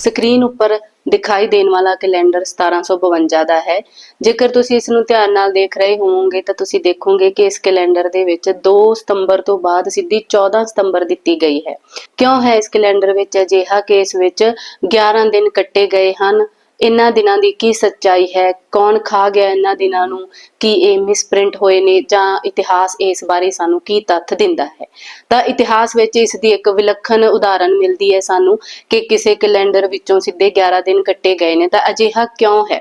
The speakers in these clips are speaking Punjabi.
ਸਕਰੀਨ ਉੱਪਰ ਦਿਖਾਈ ਦੇਣ ਵਾਲਾ ਕੈਲੰਡਰ 1752 ਦਾ ਹੈ। ਜੇਕਰ ਤੁਸੀਂ ਇਸ ਨੂੰ ਧਿਆਨ ਨਾਲ ਦੇਖ ਰਹੇ ਹੋਵੋਗੇ, ਤਾਂ ਤੁਸੀਂ ਦੇਖੋਗੇ ਕਿ ਇਸ ਕੈਲੰਡਰ ਦੇ ਵਿੱਚ 2 ਸਤੰਬਰ ਤੋਂ ਬਾਅਦ ਸਿੱਧੀ 14 ਸਤੰਬਰ ਦਿੱਤੀ ਗਈ ਹੈ। ਕਿਉਂ ਹੈ ਇਸ ਕੈਲੰਡਰ ਵਿੱਚ ਅਜਿਹਾ ਕਿ ਇਸ ਵਿੱਚ 11 ਦਿਨ ਕੱਟੇ ਗਏ ਹਨ? ਇਹਨਾਂ ਦਿਨਾਂ ਦੀ ਕੀ ਸੱਚਾਈ ਹੈ? ਕੌਣ ਖਾ ਗਿਆ ਇਹਨਾਂ ਦਿਨਾਂ ਨੂੰ? ਕੀ ਇਹ ਮਿਸਪ੍ਰਿੰਟ ਹੋਏ ਨੇ ਜਾਂ ਇਤਿਹਾਸ ਇਸ ਬਾਰੇ ਸਾਨੂੰ ਕੀ ਤੱਥ ਦਿੰਦਾ ਹੈ? ਤਾਂ ਇਤਿਹਾਸ ਵਿੱਚ ਇਸ ਦੀ ਇੱਕ ਵਿਲੱਖਣ ਉਦਾਹਰਨ ਮਿਲਦੀ ਹੈ ਸਾਨੂੰ ਕਿ ਕਿਸੇ ਕੈਲੰਡਰ ਵਿੱਚੋਂ ਸਿੱਧੇ 11 ਦਿਨ ਕੱਟੇ ਗਏ ਨੇ। ਤਾਂ ਅਜਿਹਾ ਕਿਉਂ ਹੈ?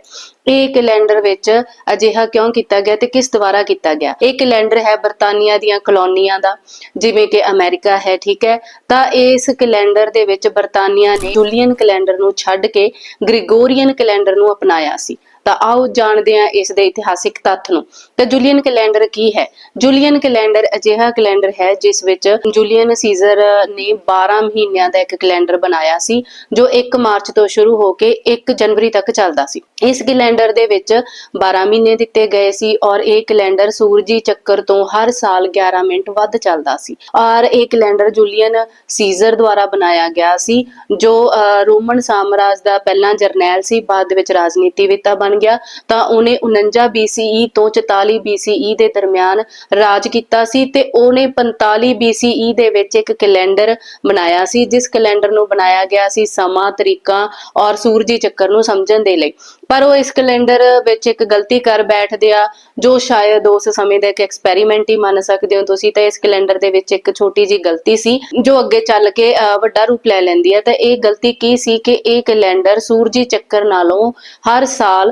ਇਹ ਕੈਲੰਡਰ ਵਿੱਚ ਅਜਿਹਾ ਕਿਉਂ ਕੀਤਾ ਗਿਆ ਤੇ ਕਿਸ ਦੁਆਰਾ ਕੀਤਾ ਗਿਆ? ਇਹ ਕੈਲੰਡਰ ਹੈ ਬਰਤਾਨੀਆ ਦੀਆਂ ਕਲੋਨੀਆਂ ਦਾ, ਜਿਵੇਂ ਕਿ ਅਮਰੀਕਾ ਹੈ, ਠੀਕ ਹੈ? ਤਾਂ ਇਸ ਕੈਲੰਡਰ ਦੇ ਵਿੱਚ ਬਰਤਾਨੀਆ ਨੇ ਜੂਲੀਅਨ ਕੈਲੰਡਰ ਨੂੰ ਛੱਡ ਕੇ ਗ੍ਰਿਗੋਰੀਅਨ ਕੈਲੰਡਰ ਨੂੰ ਅਪਣਾਇਆ ਸੀ। ਤਾਂ ਆਓ ਜਾਣਦੇ ਹਾਂ ਇਸ ਦੇ ਇਤਿਹਾਸਿਕ ਤੱਥ ਨੂੰ। ਤਾਂ ਜੂਲੀਅਨ ਕੈਲੰਡਰ ਕੀ ਹੈ? ਜੂਲੀਅਨ ਕੈਲੰਡਰ ਅਜਿਹਾ ਕੈਲੰਡਰ ਹੈ ਜਿਸ ਵਿੱਚ ਜੂਲੀਅਨ ਸੀਜ਼ਰ ਨੇ 12 ਮਹੀਨਿਆਂ ਦਾ ਇੱਕ ਕੈਲੰਡਰ ਬਣਾਇਆ ਸੀ ਜੋ 1 ਮਾਰਚ ਤੋਂ ਸ਼ੁਰੂ ਹੋ ਕੇ 1 ਜਨਵਰੀ ਤੱਕ ਚੱਲਦਾ ਸੀ। ਇਸ ਕੈਲੰਡਰ ਦੇ ਵਿੱਚ 12 ਮਹੀਨੇ ਦਿੱਤੇ ਗਏ ਸੀ ਔਰ ਇਹ ਕੈਲੰਡਰ ਸੂਰਜੀ ਚੱਕਰ ਤੋਂ ਹਰ ਸਾਲ 11 ਮਿੰਟ ਵੱਧ ਚੱਲਦਾ ਸੀ। ਔਰ ਇਹ ਕੈਲੰਡਰ ਜੂਲੀਅਨ ਸੀਜ਼ਰ ਦੁਆਰਾ ਬਣਾਇਆ ਗਿਆ ਸੀ ਜੋ ਅਹ, ਰੋਮਨ ਸਾਮਰਾਜ ਦਾ ਪਹਿਲਾ ਜਰਨੈਲ ਸੀ ਬਾਅਦ ਦੇ ਵਿੱਚ ਰਾਜਨੀਤੀਵੇਤਾ ਬਣ ਗਿਆ, ਤਾਂ ਉਹਨੇ 49 BCE ਤੋਂ 44 BCE ਦੇ ਦਰਮਿਆਨ ਰਾਜ ਕੀਤਾ ਸੀ ਤੇ ਉਹਨੇ 45 BCE ਦੇ ਵਿੱਚ ਇੱਕ ਕੈਲੰਡਰ ਬਣਾਇਆ ਸੀ, ਜਿਸ ਕੈਲੰਡਰ ਨੂੰ ਬਣਾਇਆ ਗਿਆ ਸੀ ਸਮਾਂ, ਤਰੀਕਾ ਔਰ ਸੂਰਜੀ ਚੱਕਰ ਨੂੰ ਸਮਝਣ ਦੇ ਲਈ। ਪਰ ਉਹ ਇਸ ਕੈਲੰਡਰ ਵਿੱਚ ਇੱਕ ਗਲਤੀ ਕਰ ਬੈਠਦੇ ਆ, ਜੋ ਸ਼ਾਇਦ ਉਸ ਸਮੇਂ ਦਾ ਇੱਕ ਐਕਸਪੈਰੀਮੈਂਟ ਹੀ ਮੰਨ ਸਕਦੇ ਹੋ ਤੁਸੀਂ, ਤਾਂ ਇਸ ਕੈਲੰਡਰ ਦੇ ਵਿੱਚ ਇੱਕ ਛੋਟੀ ਜੀ ਗਲਤੀ ਸੀ, ਜੋ ਅੱਗੇ ਚੱਲ ਕੇ ਵੱਡਾ ਰੂਪ ਲੈ ਲੈਂਦੀ ਹੈ ਤਾਂ ਇਹ ਗਲਤੀ ਕੀ ਸੀ ਕਿ ਇਹ ਕੈਲੰਡਰ ਸੂਰਜੀ ਚੱਕਰ ਨਾਲੋਂ ਹਰ ਸਾਲ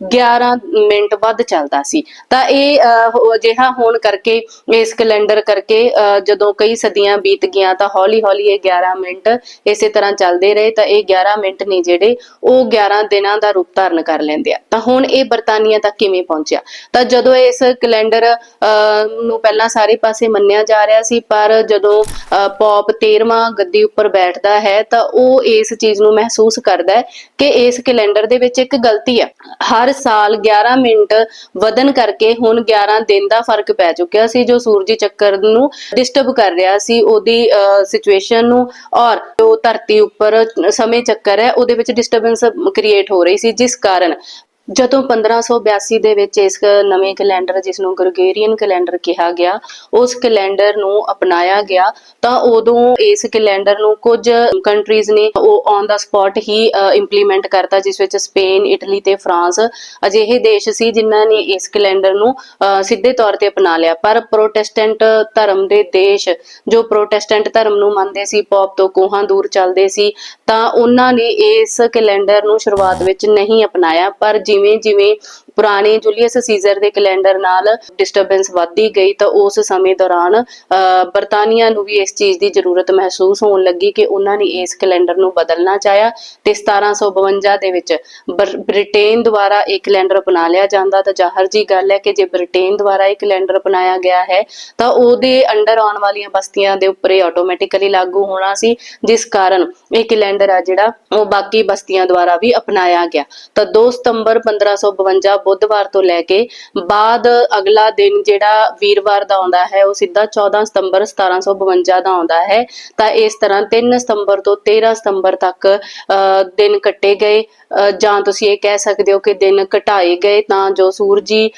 11 ਮਿੰਟ ਵੱਧ ਚੱਲਦਾ ਸੀ। ਤਾਂ ਇਹ ਅਜਿਹਾ ਹੋਣ ਕਰਕੇ ਇਸ ਕੈਲੰਡਰ ਕਰਕੇ ਜਦੋਂ ਕਈ ਸਦੀਆਂ ਬੀਤ ਗਈਆਂ ਤਾਂ ਹੌਲੀ ਹੌਲੀ ਇਹ 11 ਮਿੰਟ ਇਸੇ ਤਰ੍ਹਾਂ ਚੱਲਦੇ ਰਹੇ। ਤਾਂ ਇਹ 11 ਮਿੰਟ ਨੇ ਜਿਹੜੇ ਉਹ 11 ਦਿਨਾਂ ਦਾ ਰੂਪ ਧਾਰਨ ਕਰ ਲੈਂਦੇ ਆ। ਤਾਂ ਹੁਣ ਇਹ ਬਰਤਾਨੀਆ ਤੱਕ ਕਿਵੇਂ ਪਹੁੰਚਿਆ? ਤਾਂ ਜਦੋਂ ਇਸ ਕੈਲੰਡਰ ਅਹ, ਨੂੰ ਪਹਿਲਾਂ ਸਾਰੇ ਪਾਸੇ ਮੰਨਿਆ ਜਾ ਰਿਹਾ ਸੀ ਪਰ ਜਦੋਂ ਅਹ, ਪੌਪ 13ਵਾਂ ਗੱਦੀ ਉੱਪਰ ਬੈਠਦਾ ਹੈ ਤਾਂ ਉਹ ਇਸ ਚੀਜ਼ ਨੂੰ ਮਹਿਸੂਸ ਕਰਦਾ ਹੈ ਕਿ ਇਸ ਕੈਲੰਡਰ ਦੇ ਵਿੱਚ ਇੱਕ ਗਲਤੀ ਹੈ ਹਰ ਸਾਲ 11 ਮਿੰਟ ਵਧਣ ਕਰਕੇ ਹੁਣ 11 ਦਿਨ ਦਾ ਫ਼ਰਕ ਪੈ ਚੁੱਕਿਆ ਸੀ, ਜੋ ਸੂਰਜੀ ਚੱਕਰ ਨੂੰ ਡਿਸਟਰਬ ਕਰ ਰਿਹਾ ਸੀ, ਉਹਦੀ ਸਿਚੁਏਸ਼ਨ ਨੂੰ ਔਰ ਜੋ ਧਰਤੀ ਉੱਪਰ ਸਮੇਂ ਚੱਕਰ ਹੈ, ਉਹਦੇ ਵਿੱਚ ਡਿਸਟਰਬੈਂਸ ਕ੍ਰੀਏਟ ਹੋ ਰਹੀ ਸੀ, ਜਿਸ ਕਾਰਨ ਜਦੋਂ 1582 ਦੇ ਵਿੱਚ ਇਸ ਨਵੇਂ ਕੈਲੰਡਰ, ਜਿਸ ਨੂੰ ਗ੍ਰੈਗੋਰੀਅਨ ਕੈਲੰਡਰ ਕਿਹਾ ਗਿਆ, ਉਸ ਕੈਲੰਡਰ ਨੂੰ ਅਪਣਾਇਆ ਗਿਆ, ਤਾਂ ਉਦੋਂ ਇਸ ਕੈਲੰਡਰ ਨੂੰ ਕੁਝ ਕੰਟਰੀਜ਼ ਨੇ ਉਹ ਔਨ ਦਾ ਸਪੌਟ ਹੀ ਇੰਪਲੀਮੈਂਟ ਕਰਤਾ, ਜਿਸ ਵਿੱਚ ਸਪੇਨ, ਇਟਲੀ ਤੇ ਫਰਾਂਸ ਅਜਿਹੇ ਦੇਸ਼ ਸੀ ਜਿਨ੍ਹਾਂ ਨੇ ਇਸ ਕੈਲੰਡਰ ਨੂੰ ਸਿੱਧੇ ਤੌਰ ਤੇ ਅਪਣਾ ਲਿਆ। ਪਰ ਪ੍ਰੋਟੈਸਟੈਂਟ ਧਰਮ ਦੇ ਦੇਸ਼, ਜੋ ਪ੍ਰੋਟੈਸਟੈਂਟ ਧਰਮ ਨੂੰ ਮੰਨਦੇ ਸੀ, ਪੌਪ ਤੋਂ ਕੋਹਾਂ ਦੂਰ ਚੱਲਦੇ ਸੀ, ਤਾਂ ਉਹਨਾਂ ਨੇ ਇਸ ਕੈਲੰਡਰ ਨੂੰ ਸ਼ੁਰੂਆਤ ਵਿੱਚ ਨਹੀਂ ਅਪਣਾਇਆ, ਪਰ ਜਿਵੇਂ ਜਿਵੇਂ ਪੁਰਾਣੇ ਜੂਲੀਅਸ ਸੀਜ਼ਰ ਦੇ ਕੈਲੰਡਰ ਨਾਲ ਡਿਸਟਰਬੈਂਸ ਵੱਧਦੀ ਗਈ ਤਾਂ ਉਸ ਸਮੇਂ ਦੌਰਾਨ ਬਰਤਾਨੀਆ ਨੂੰ ਵੀ ਇਸ ਚੀਜ਼ ਦੀ ਜ਼ਰੂਰਤ ਮਹਿਸੂਸ ਹੋਣ ਲੱਗੀ ਕਿ ਉਹਨਾਂ ਨੇ ਇਸ ਕੈਲੰਡਰ ਨੂੰ ਬਦਲਣਾ ਚਾਹਿਆ ਤੇ 1752 ਦੇ ਵਿੱਚ ਬ੍ਰਿਟੇਨ ਦੁਆਰਾ ਇਹ ਕੈਲੰਡਰ ਅਪਣਾ ਲਿਆ ਜਾਂਦਾ। ਤਾਂ ਜ਼ਾਹਰ ਜੀ ਗੱਲ ਹੈ ਕਿ ਜੇ ਬ੍ਰਿਟੇਨ ਦੁਆਰਾ ਇਹ ਕੈਲੰਡਰ ਅਪਣਾਇਆ ਗਿਆ ਹੈ, ਤਾਂ ਉਹਦੇ ਅੰਡਰ ਆਉਣ ਵਾਲੀਆਂ ਬਸਤੀਆਂ ਦੇ ਉੱਪਰ ਇਹ ਆਟੋਮੈਟਿਕਲੀ ਲਾਗੂ ਹੋਣਾ ਸੀ, ਜਿਸ ਕਾਰਨ ਇਹ ਕੈਲੰਡਰ ਆ ਜਿਹੜਾ ਉਹ ਬਾਕੀ ਬਸਤੀਆਂ ਦੁਆਰਾ ਵੀ ਅਪਣਾਇਆ ਗਿਆ। ਤਾਂ 2 ਸਤੰਬਰ 1552 ਬੁੱਧਵਾਰ ਤੋਂ ਲੈ ਕੇ ਬਾਅਦ ਅਗਲਾ ਦਿਨ ਜਿਹੜਾ ਵੀਰਵਾਰ ਦਾ ਆਉਂਦਾ ਹੈ, ਉਹ ਸਿੱਧਾ 14 ਸਤੰਬਰ 1752 ਦਾ ਆਉਂਦਾ ਹੈ। ਤਾਂ ਇਸ ਤਰ੍ਹਾਂ 3 ਸਤੰਬਰ ਤੋਂ 13 ਸਤੰਬਰ ਤੱਕ ਦਿਨ ਕੱਟੇ ਗਏ। ਜਾਂ ਤੁਸੀਂ ਇਹ ਕਹਿ ਸਕਦੇ ਹੋ ਕਿ ਦਿਨ ਘਟਾਏ ਗਏ ਤਾਂ ਜੋ ਸੂਰਜੀ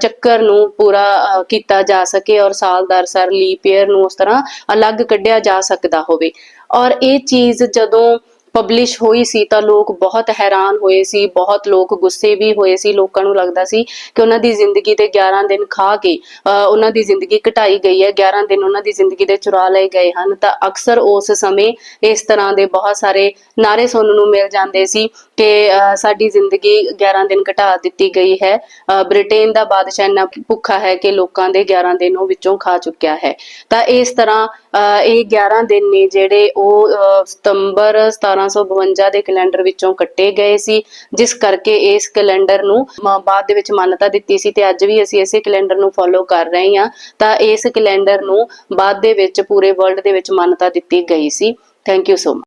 ਚੱਕਰ ਨੂੰ ਪੂਰਾ ਕੀਤਾ ਜਾ ਸਕੇ ਔਰ ਸਾਲ ਦਰ ਸਰ, ਲੀਪ ਈਅਰ ਨੂੰ ਉਸ ਤਰ੍ਹਾਂ ਅਲੱਗ ਕੱਢਿਆ ਜਾ ਸਕਦਾ ਹੋਵੇ। ਔਰ ਇਹ ਚੀਜ਼ ਜਦੋਂ ਪਬਲਿਸ਼ ਹੋਈ ਸੀ ਤਾਂ ਲੋਕ ਬਹੁਤ ਹੈਰਾਨ ਹੋਏ ਸੀ, ਬਹੁਤ ਲੋਕ ਗੁੱਸੇ ਵੀ ਹੋਏ ਸੀ, ਲੋਕਾਂ ਨੂੰ ਲੱਗਦਾ ਸੀ ਕਿ ਉਹਨਾਂ ਦੀ ਜ਼ਿੰਦਗੀ ਤੇ 11 ਦਿਨ ਖਾ ਕੇ ਉਹਨਾਂ ਦੀ ਜ਼ਿੰਦਗੀ ਘਟਾਈ ਗਈ ਹੈ 11 ਦਿਨ ਉਹਨਾਂ ਦੀ ਜ਼ਿੰਦਗੀ ਦੇ ਚੁਰਾ ਲਏ ਗਏ ਹਨ। ਤਾਂ ਅਕਸਰ ਉਸ ਸਮੇਂ ਇਸ ਤਰ੍ਹਾਂ ਦੇ ਬਹੁਤ ਸਾਰੇ ਨਾਰੇ ਸੁਣਨ ਨੂੰ ਮਿਲ ਜਾਂਦੇ ਸੀ ਕਿ ਸਾਡੀ ਜ਼ਿੰਦਗੀ 11 ਦਿਨ ਘਟਾ ਦਿੱਤੀ ਗਈ ਹੈ। ਬ੍ਰਿਟੇਨ ਦਾ ਬਾਦਸ਼ਾਹ ਇੰਨਾ ਭੁੱਖਾ ਹੈ ਕਿ ਲੋਕਾਂ ਦੇ 11 ਦਿਨ ਉਹ ਵਿੱਚੋਂ ਖਾ ਚੁੱਕਿਆ ਹੈ। ਤਾਂ ਇਸ ਤਰ੍ਹਾਂ ਇਹ 11 ਦਿਨ ਨੇ ਜਿਹੜੇ ਉਹ ਸਤੰਬਰ 17 1552 ਦੇ ਕੈਲੰਡਰ ਵਿੱਚੋਂ ਕੱਟੇ ਗਏ ਸੀ, ਜਿਸ ਕਰਕੇ ਇਸ ਕੈਲੰਡਰ ਨੂੰ ਬਾਅਦ ਦੇ ਵਿੱਚ ਮਾਨਤਾ ਦਿੱਤੀ ਸੀ ਤੇ ਅੱਜ ਵੀ ਅਸੀਂ ਇਸੇ ਕੈਲੰਡਰ ਨੂੰ ਫੋਲੋ ਕਰ ਰਹੇ ਹਾਂ। ਤਾਂ ਇਸ ਕੈਲੰਡਰ ਨੂੰ ਬਾਅਦ ਦੇ ਵਿੱਚ ਪੂਰੇ ਵਰਲਡ ਦੇ ਵਿੱਚ ਮਾਨਤਾ ਦਿੱਤੀ ਗਈ ਸੀ। Thank you so much